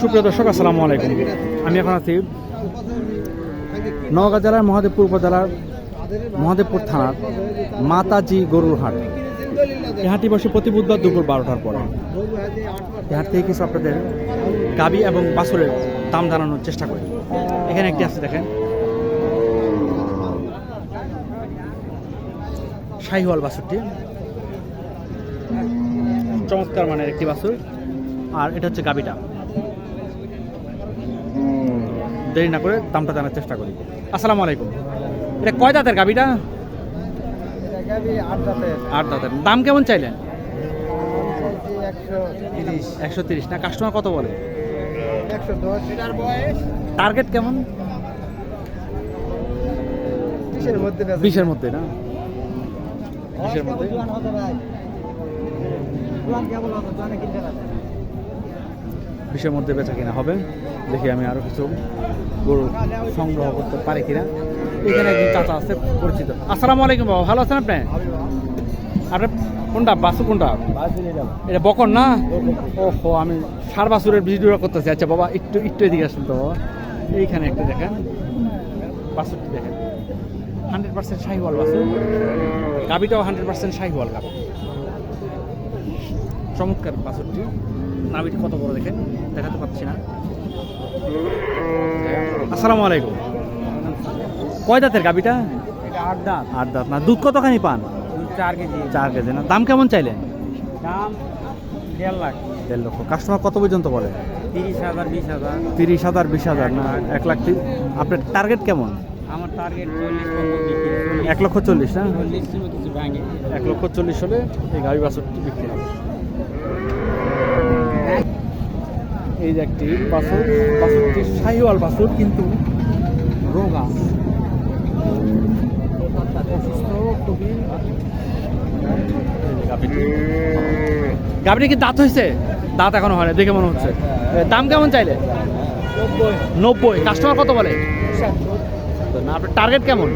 সুপ্রিয় দর্শক, আসসালামু আলাইকুম। আমি এখন আছি নওগাঁ জেলার মহাদেবপুর উপজেলার মহাদেবপুর থানার মাতাজি গরুর হাট। এই হাটটি বসে প্রতি বুধবার দুপুর বারোটার পরে। এই হাট থেকে কিছু আপনাদের গাবি এবং বাছুরের দাম জানানোর চেষ্টা করি। এখানে একটি আছে, দেখেন। শাহিওয়াল বাছুরটি। চমৎকার মানের একটি বাছুর। আর এটা হচ্ছে গাবিটা। দেরি না করে দামটা জানার চেষ্টা করি। আসসালামু আলাইকুম। এটা কয় দাঁতের গাবিটা? আট দাঁতের। দাম কেমন চাইলেন? একশো তিরিশ। না কাস্টমার কত বলে? টার্গেট কেমন? বিশের মধ্যে না? বিশের মধ্যে? বিশের মধ্যে বেচা কিনা হবে, দেখি আমি আরও কিছু গরু সংগ্রহ করতে পারি কিনা। এখানে একজন চাচা আছে, পরিচিত। আসসালামু আলাইকুম বাবা, ভালো আছেন আপনি? আপনার কোনটা, বাসু কোনটা? এটা বকর না? ওহো, আমি সার বাসুরের ভিডিওটা করতেছি। আচ্ছা বাবা, একটু একটু এদিকে আসুন তো বাবা। এইখানে একটা দেখেন। বাসুরটি দেখেন। হান্ড্রেড পার্সেন্ট শাহিওয়াল বাসুর। গাবিটাও হান্ড্রেড পার্সেন্ট শাহিওয়াল গাবি চমৎকার বাসুরটি। নাবিটি কত বড় দেখেন? দেখাতে পাচ্ছি না। আসসালামু আলাইকুম। কয় দাঁতের গাবিটা আট দাঁত। আট দাঁত। না দুধ কতখানি পান? চার কেজি। চার কেজি। না দাম কেমন চাইলেন? দাম দেড় লাখ। দেড় লক্ষ। কাস্টমার কত পর্যন্ত বলে? তিরিশ হাজার বিশ হাজার। তিরিশ হাজার বিশ হাজার। না এক লাখ আপনার টার্গেট কেমন? আমার টার্গেট এক লক্ষ চল্লিশ না? এক লক্ষ চল্লিশ হলে এই গাড়ি বাছরটি বিক্রি হবে। এই যে একটি বাছর বাছরটি শাহিওয়াল বাছর কিন্তু রোগা। অসুস্থ কি দাঁত হয়েছে? দাঁত এখনও হয় দেখে মনে হচ্ছে। দাম কেমন চাইলে? নব্বই। কাস্টমার কত বলে? না, আপনার টার্গেট কেমন?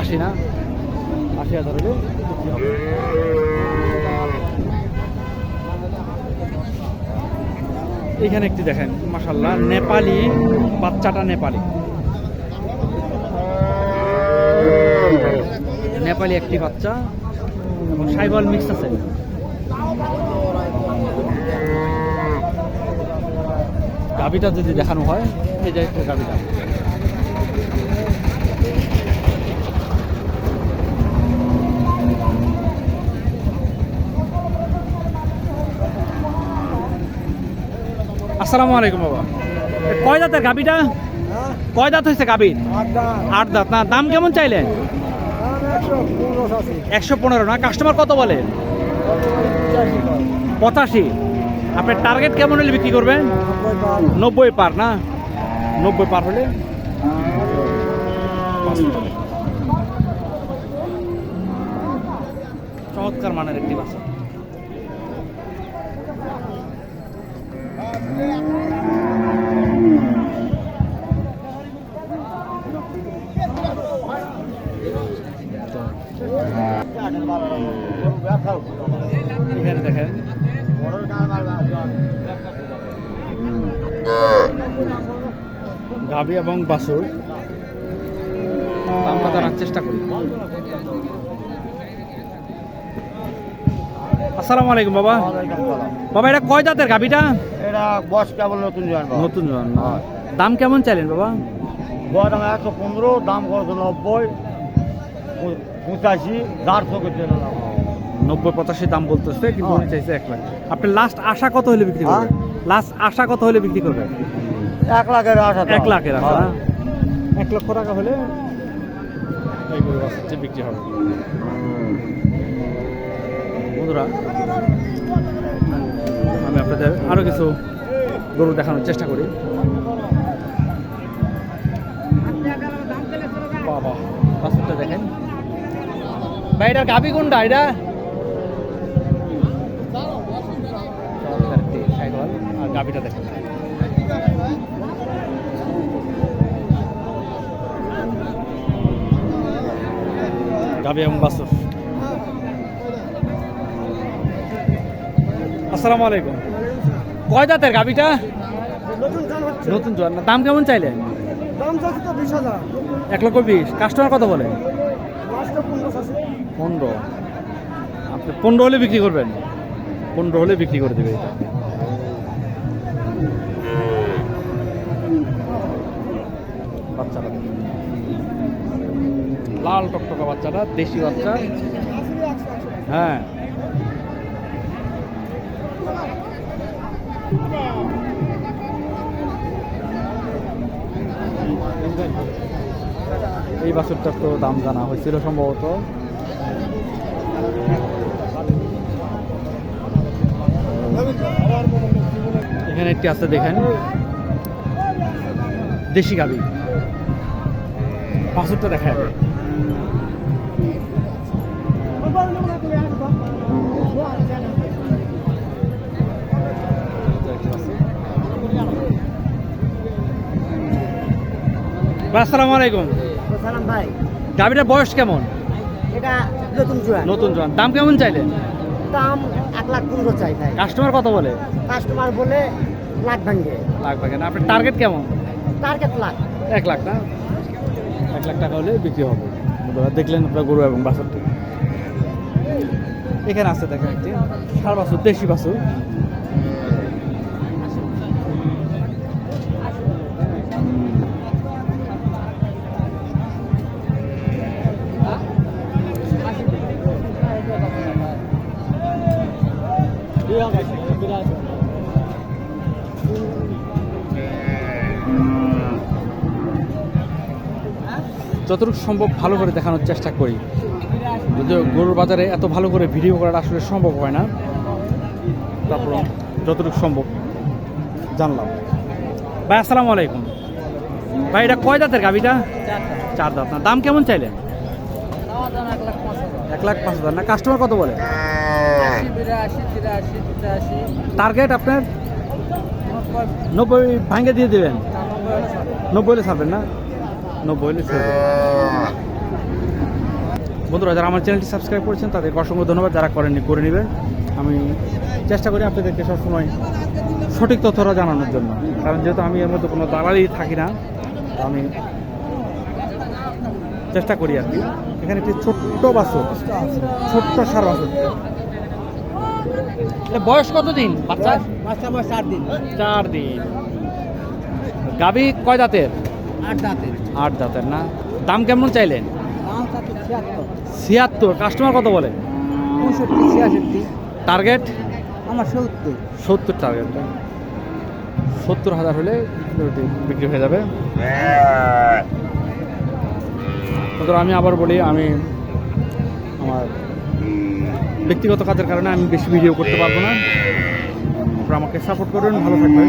আশি না? আশি হাজার হলে বিক্রি হবে। এখানে একটি দেখেন মাসাল্লাহ নেপালি, বাচ্চাটা নেপালি। নেপালি একটি বাচ্চা, এবং সাইবল মিক্স আছে। গাবিটা যদি দেখানো হয়, এই যে একটা আসসালামু আলাইকুম বাবা। কয় দাঁতের গাবিটা কয় দাঁত হয়েছে গাবির আট দাঁত। না দাম কেমন চাইলেন? একশো পনেরো না? কাস্টমার কত বলে? পঁচাশি। আপনার টার্গেট কেমন হলে বিক্রি করবেন? নব্বই পার। না? নব্বই পার হলে? চমৎকার মানের একটি বাসা গাবি এবং জানার চেষ্টা করি। আসসালামু আলাইকুম বাবা। বাবা এটা কয় দাঁতের গাবিটা এটা বস কেবল নতুন জানব নতুন জন্ম। দাম কেমন চাইলেন বাবা? বড় দাম একশো পনেরো দাম করছে নব্বই পঁচাশি চারশো কেটে নব্বই পঁচাশি দাম বলতেছে কিন্তু উনি চাইছে এক লাখ। আপনি লাস্ট আশা কত হলে বিক্রি হ্যাঁ? করবেন? লাস্ট আশা কত হলে বিক্রি করবেন? এক লাখের আশা এক লাখের আশা না? এক লক্ষ টাকা হলে এই গরু বাছুরটি বিক্রি হবে। বন্ধুরা আমি আপনাদের আরও কিছু গরু দেখানোর চেষ্টা করি। বাবা বাছুরটা দেখেন। ভাই এটা গাবি কোনটা? এটা? আর গাবিটা দেখেন। গাবি এবং বাসুর আসসালামু আলাইকুম। কয় দাঁতের গাবিটা? নতুন জোয়ান না দাম কেমন চাইলেন? হাজার। এক লক্ষ বিশ। কাস্টমার কত বলে? পনেরো আপনি পনেরো হলে বিক্রি করবেন? পনেরো হলে বিক্রি করে দেবে। এটা দেখুন। লাল টকটকা বাচ্চাটা, দেশি বাচ্চা। হ্যাঁ। এই বাছুরটার তো দাম জানা হয়েছিল সম্ভবত। এখানে একটি আছে, দেখেন। দেশি গাবি বাছুরটা দেখা যাবে আসসালামু আলাইকুম। সালাম ভাই। গাবিটার বয়স কেমন? এটা নতুন জোয়ান। নতুন জন দাম কেমন চাইলেন? দাম এক লাখ পনেরো চাই ভাই। কাস্টমার কত বলে? কাস্টমার বলে লাখ ভাঙ্গে। লাগবে কেন আপনার টার্গেট কেমন? টার্গেট লাখ। এক লাখ না? এক লাখ টাকা হলে বিক্রি হবে। বন্ধুরা দেখলেন আপনার গরু এবং বাছুরটি এখানে আছে দেখেন একটি সার বাছুর দেশি বাছুর। যতটুকু সম্ভব ভালো করে দেখানোর চেষ্টা করি। যদিও গরুর বাজারে এত ভালো করে ভিডিও করাটা আসলে সম্ভব হয় না, তারপর যতটুকু সম্ভব জানলাম। ভাই, আসসালামু আলাইকুম। ভাই, এটা কয় দাঁতের গাবিটা চার দাঁত না। দাম কেমন চাইলেন? এক লাখ পাঁচ হাজার। না কাস্টমার কত বলে? টার্গেট আপনার? নব্বই ভাঙ্গে দিয়ে দেবেন। নব্বই হলে ছাড়বেন না? নব্বই হলে বন্ধুরা যারা আমার চ্যানেলটি সাবস্ক্রাইব করেছেন তাদেরকে অসংখ্য ধন্যবাদ। যারা করেননি করে নেবেন। আমি চেষ্টা করি আপনাদেরকে সবসময় সঠিক তথ্যটা জানানোর জন্য। কারণ যেহেতু আমি এর মধ্যে কোনো দালালি থাকি না আমি চেষ্টা করি আর কি। এখানে একটি ছোট্ট বাছর ছোট্ট সার এটা বয়স কত দিন বাচ্চা? বাচ্চা বয়স চার দিন। চার দিন। গাবি কয় দাঁতের? আট দাঁতের। না? দাম কেমন চাইলেন? ছিয়াত্তর। কাস্টমার কত বলে? টার্গেট আমার সত্তর। সত্তর টার্গেট সত্তর হাজার হলে বিক্রি হয়ে যাবে। আমি আবার বলি আমি আমার ব্যক্তিগত কাজের কারণে আমি বেশি ভিডিও করতে পারব না। আপনারা আমাকে সাপোর্ট করবেন ভালো থাকবেন।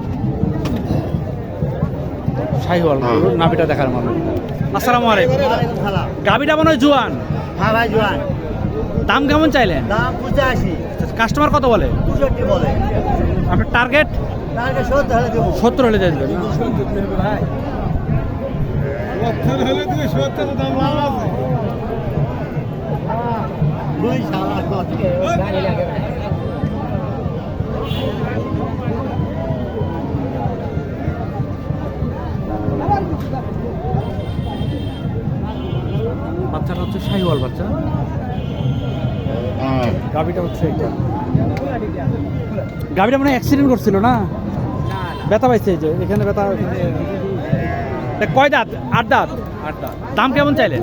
শাহিওয়াল নাভিটা দেখার মানুষ আসসালামু আলাইকুম। গাবিটা মনে হয় জুয়ান। হ্যাঁ ভাই জোয়ান। দাম কেমন চাইলেন? দাম পঁচাশি। কাস্টমার কত বলে? পঁয়ষট্টি বলে। আপনার টার্গেট? সত্তর হলে দেবো। সত্তর হলে দিয়ে দেবেন? দুই সালা বাচ্চাটা হচ্ছে শাহিওয়াল বাচ্চা। গাবিটা হচ্ছে এইটা। গাবিটা মানে অ্যাক্সিডেন্ট করছিল না? ব্যথা পাইছে যে এখানে ব্যথা কয় দাঁত? আট দাঁত? আট দাঁত। দাম কেমন পনেরো।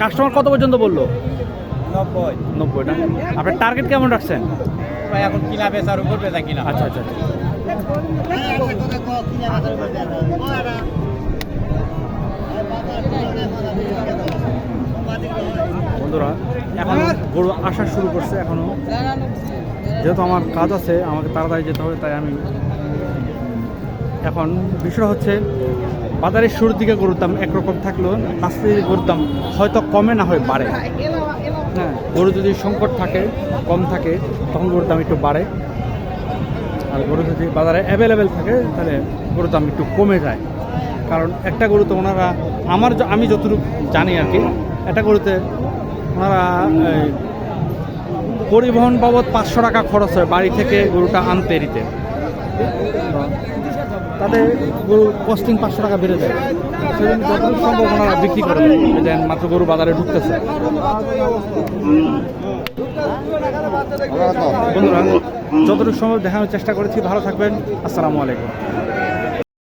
কাস্টমার কত পর্যন্ত বলল? নব্বই। নব্বই না? আপনার টার্গেট কেমন রাখছেন? এখন কিনা বেচার উপর বেচা কিনা। আচ্ছা আচ্ছা আচ্ছা। বন্ধুরা, এখন গরু আসা শুরু করছে এখনও। যেহেতু আমার কাজ আছে, আমাকে তাড়াতাড়ি যেতে হবে, তাই আমি এখন বিষয় হচ্ছে, বাজারের শুরুর দিকে গরুর দাম একরকম থাকলেও আস্তে গরুর দাম হয়তো কমে না হয়, বাড়ে। হ্যাঁ গরু যদি সংকট থাকে, কম থাকে, তখন গরুর দাম একটু বাড়ে। আর গরু যদি বাজারে অ্যাভেলেবেল থাকে, তাহলে গরুর দাম একটু কমে যায়। কারণ একটা গরু তো ওনারা, আমার আমি যতটুকু জানি আর কি, একটা গরুতে ওনারা পরিবহন বাবদ পাঁচশো টাকা খরচ হয় বাড়ি থেকে গরুটা আনতে দিতে তাতে গরু কস্টিং পাঁচশো টাকা বেড়ে যায়। সেজন্য যতটুকু সম্ভব ওনারা বিক্রি করে দেন। মাত্র গরু বাজারে ঢুকতেছে। বন্ধুরা যতটুকু সময় দেখানোর চেষ্টা করেছি। ভালো থাকবেন। আসসালামু আলাইকুম।